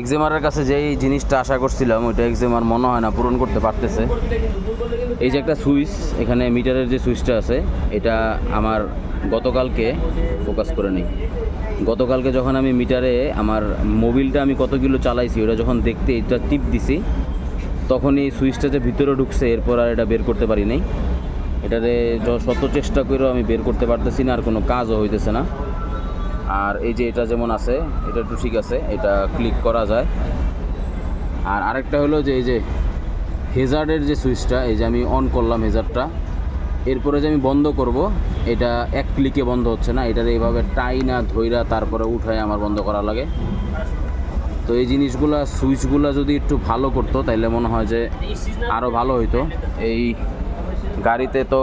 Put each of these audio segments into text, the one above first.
এক্সেমারের কাছে যেই জিনিসটা আশা করছিলাম, ওইটা এক্সেমার মনে হয় না, পূরণ করতে পারতেছে। এই যে একটা সুইচ, এখানে মিটারের যে সুইচটা আছে, এটা আমার গতকালকে ফোকাস করে নেই। গতকালকে যখন আমি মিটারে আমার মোবিলটা আমি কত কিলো চালাইছি, ওটা যখন দেখতে, এটা টিপ দিছি তখন এই সুইচটা যে ভিতরে ঢুকছে, এরপর আর এটা বের করতে পারি নাই। এটাতে শত চেষ্টা করেও আমি বের করতে পারতেছি না, আর কোনো কাজও হইতেছে না। আর এই যে এটা যেমন আছে, এটা একটু ঠিক আছে, এটা ক্লিক করা যায়। আর আরেকটা হলো যে এই যে হেজার্ডের যে সুইচটা এই যে আমি অন করলাম হেজারটা এরপরে যে আমি বন্ধ করব, এটা এক ক্লিকে বন্ধ হচ্ছে না, এটার এইভাবে টাইনা, ধইরা তারপরে উঠায় আমার বন্ধ করা লাগে। তো এই জিনিসগুলা সুইচগুলা যদি একটু ভালো করতো তাহলে মনে হয় যে আরও ভালো হইতো। এই গাড়িতে তো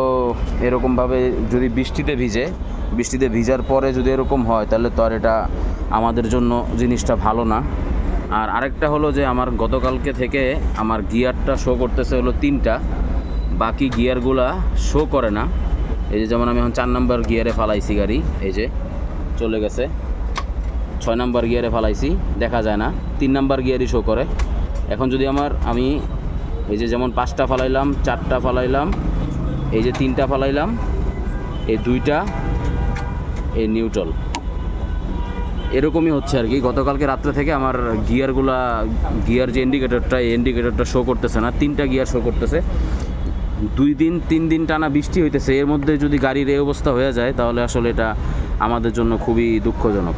এরকমভাবে যদি বৃষ্টিতে ভিজে, বৃষ্টিতে ভিজার পরে যদি এরকম হয়, তাহলে তো আর এটা আমাদের জন্য জিনিসটা ভালো না। আর আরেকটা হলো যে আমার গতকালকে থেকে আমার গিয়ারটা শো করতেছে হলো তিনটা, বাকি গিয়ারগুলা শো করে না। এই যে যেমন আমি এখন চার নাম্বার গিয়ারে ফালাইছি গাড়ি, এই যে চলে গেছে। ছয় নাম্বার গিয়ারে ফালাইছি, দেখা যায় না। তিন নাম্বার গিয়ারই শো করে। এখন যদি আমার, আমি এই যে যেমন পাঁচটা ফালাইলাম, চারটা ফালাইলাম, এই যে তিনটা ফালাইলাম, এই দুইটা, এই নিউট্রাল এরকমই হচ্ছে আর কি। গতকালকে রাত্রে থেকে আমার গিয়ারগুলা, গিয়ার যে ইন্ডিকেটরটা এই ইন্ডিকেটরটা শো করতেছে না, তিনটা গিয়ার শো করতেছে। দুই দিন, তিন দিন টানা বৃষ্টি হইতেছে। এর মধ্যে যদি গাড়ির এই অবস্থা হয়ে যায়, তাহলে আসলে এটা আমাদের জন্য খুবই দুঃখজনক।